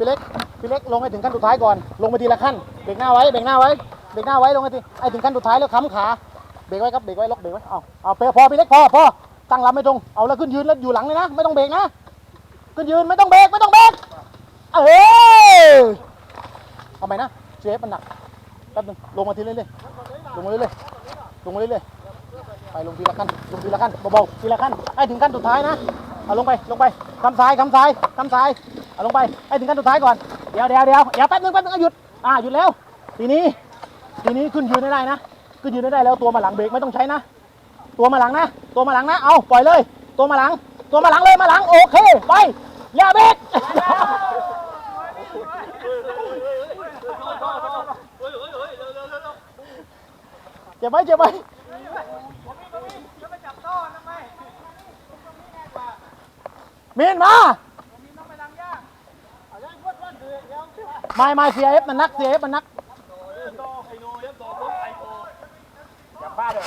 พี่เล็กพี่เล็กลงให้ถึงขั้นสุดท้ายก่อน ลงไปทีละขั้นเบรกหน้าไว้เบรกหน้าไว้เบรกหน้าไว้ลงให้ทีไอ้ถึงขั้นสุดท้ายแล้วค้ำขาเบรกไว้ครับเบรกไว้ล็อกเบรกไว้เอาเอาไปพอพี่เล็กพอพอตั้งลำไม่ตรงเอาแล้วขึ้นยืนแล้วอยู่หลังเลยนะไม่ต้องเบรกนะขึ้นยืนไม่ต้องเบรกไม่ต้องเบรกเออเอาไหมนะเชฟมันหนักแป๊บนึงลงมาทีเรื่อยๆลงมาเรื่อยๆลงมาเรื่อยๆไปลงทีละขั้นลงทีละขั้นเบาๆทีละขั้นไอ้ถึงขั้นสุดท้ายนะเอาลงไปลงไปคำซ้ายคำซ้ายคำซ้าย เอาลงไปไอ้ถึงขั้นสุดท้ายก่อน เดี๋ยวเดี๋ยวเดี๋ยวอย่าแป๊บนึงแป๊บนึงหยุด อ่าหยุดแล้ว ทีนี้ ทีนี้ขึ้นยืนได้ได้นะ ขึ้นยืนได้ได้แล้วตัวมาหลังเบรกไม่ต้องใช้นะ ตัวมาหลังนะ ตัวมาหลังนะ เอาปล่อยเลย ตัวมาหลัง ตัวมาหลังเลยมาหลังโอเค ไปอย่าเบรกเจ็บไหมเจ็บไหมมีนมา ไม่ไม่เสียเอฟมันนักเสียเอฟมันนัก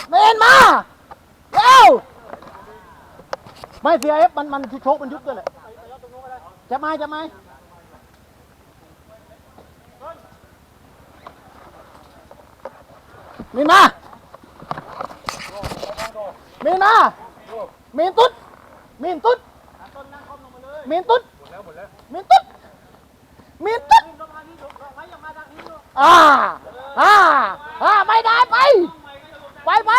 เมนมาเร็วไม่เสียเอฟมันมันโชกมันยุบด้วยแหละจะไหมจะไหมมีนมามีนมามีนตุ๊ดมีนตุ๊ดมีนตุ๊ดมีนตุ๊ด มีนตุ๊ดอ่าอ่าอ่าไม่ได้ไป ไปไป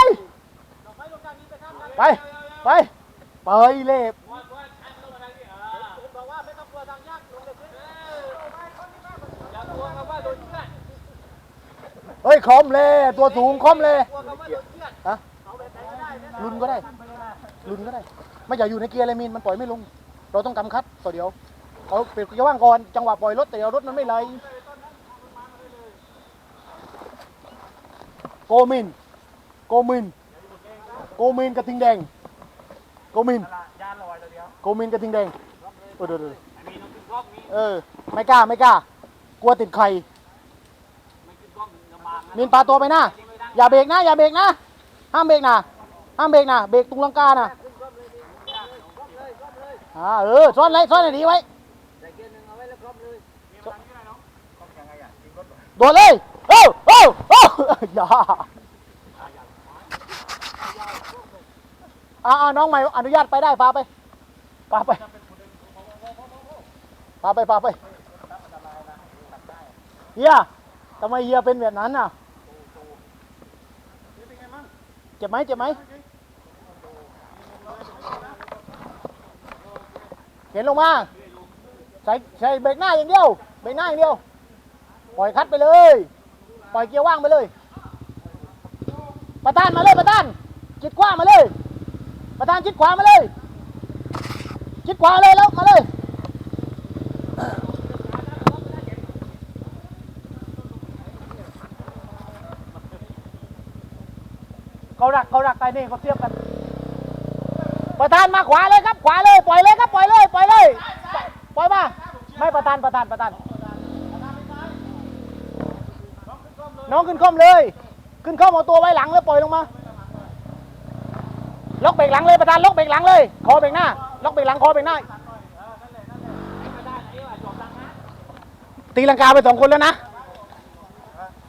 ไปไปไปเลยเฮ้ยคอมเลยตัวสูงคอมเลยฮะลุนก็ได้ ลุนก็ได้ ไม่อยากอยู่ในเกียร์เลยมินมันปล่อยไม่ลง เราต้องกำคัดต่อเดียว เอาเปลี่ยนเกียร์ว่างก่อน จังหวะปล่อยรถแต่เดี๋ยวรถมันไม่ไหลโกมิน โกมิน โกมินกระทิงแดง โกมิน โกมินกระทิงแดงเออเดี๋ยวเดี๋ยวเออ ไม่กล้าไม่กล้า กลัวติดไข่มินปลาตัวไปหน้าอย่าเบรกนะ อย่าเบรกนะ ห้ามเบรกนะ ห้ามเบรกนะ เบรกตรงลังกานะอ่าเออ ซ่อนไว้ซ่อนให้ดีไว้ โดดเลยโอ้โอ้โอ้อย่าอ่าน้องใหม่อนุญาตไปได้พาไปพาไปพาไปพาไปเฮียทำไมเฮียเป็นแบบนั้นน่ะเจ็บไหมเจ็บไหมเห็นลงมาใส่ใส่เบรกหน้าอย่างเดียวเบรกหน้าอย่างเดียว ปล่อยคัดไปเลย ปล่อยเกียร์ว่างไปเลยประธานมาเลยประธานจิตกว้างมาเลย ประธานชิดขวามาเลยชิดขวาเลยแล้วมาเลยเขาดักเขาดักไปนี่เขาเทียบกัน ประธานมาขวาเลยครับขวาเลยปล่อยเลยครับปล่อยเลยปล่อยเลย ปล่อยมา ไม่ประธานประธานประธาน น้องขึ้นข้อมเลย ขึ้นข้อมเอาตัวไว้หลังแล้วปล่อยลงมา ล็อกเบรกหลังเลยประธานล็อกเบรกหลังเลย คอเบรกหน้า ล็อกเบรกหลังคอเบรกหน้า ตีลังกาไปสองคนแล้วนะ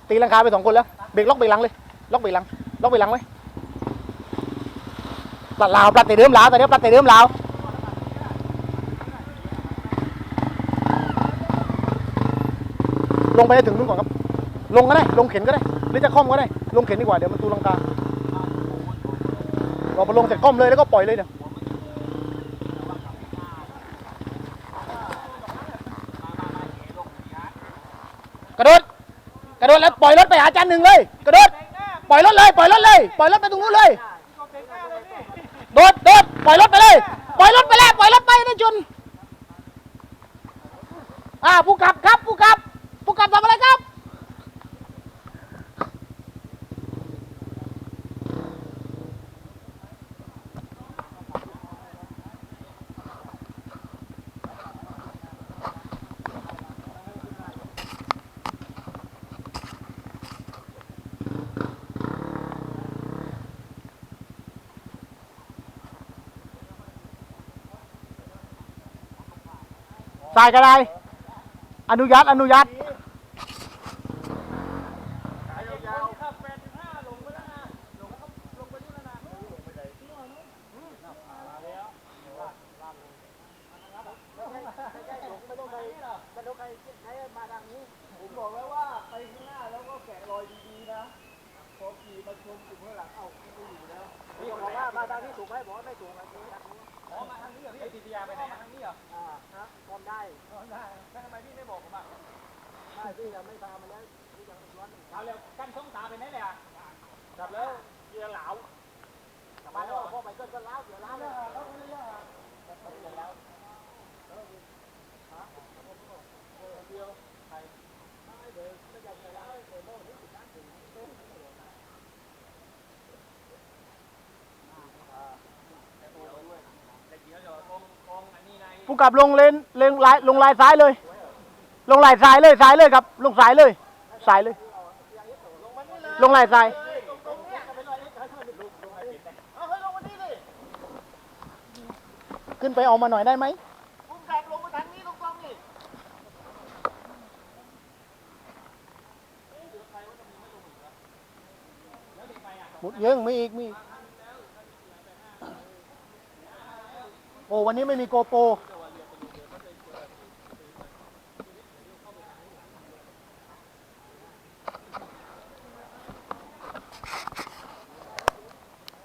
ตีลังกาไปสองคนแล้ว เบรกล็อกเบรกหลังเลย ล็อกเบรกหลัง ล็อกเบรกหลังไว้ปลัดลาวปลัดแต่เดิมลาวแต่เดี๋ยวปลัดแต่เดิมลาวลงไปให้ถึงนู่นก่อนครับ ลงก็ได้ ลงเข็นก็ได้ หรือจะค่อมก็ได้ ลงเข็นดีกว่า เดี๋ยวมันตูลังกาเราไปลงเสร็จก้มเลยแล้วก็ปล่อยเลยเดี๋ยวกระโดด กระโดดแล้วปล่อยรถไปหาจานหนึ่งเลย กระโดด ปล่อยรถเลย ปล่อยรถเลย ปล่อยรถไปตรงนู้นเลย โดด โดด ปล่อยรถไปเลย ปล่อยรถไปแล้ว ปล่อยรถไปนะจุนอ่าผู้ขับครับผู้ขับผู้ขับทำอะไรครับ สายกระไดอนุญาต อนุญาตมาไปข้างหน้าแล้วก็แกะรอยดีๆนะพอขี่มาชมถึงข้างหลังเอ้าไม่อยู่แล้วพี่บอกว่ามาทางนี้ถูกไหมบอกว่าไม่ถูกอันนี้ อ๋อมาทางนี้เหรอพี่ไอทีทียาไปไหนมาทางนี้เหรออ่าฮะพร้อมได้พร้อมได้แล้วทำไมพี่ไม่บอกผมอะไม่พี่ยังไม่พามาแล้วพี่ยังร้อนเอาเร็วกั้นช่องตาไปไหนเลยอะกลับแล้วเกียร์เหลากลับบ้านแล้วพ่อไปก็ก็ล้าวเดี๋ยวล้าวเลยเดี๋ยวเดี๋ยวลงลงอันนี้ใน ผู้กับลงเลนเลนลายลงลายซ้ายเลย ลงลายซ้ายเลยซ้ายเลยครับ ลงซ้ายเลยซ้ายเลย ลงลายซ้ายขึ้นไปเอามาหน่อยได้ไหมผมกลับลงมาทางนี้ตรงๆนี่หมดเยิงมีอีกมีอีกโอ้วันนี้ไม่มีโกโปร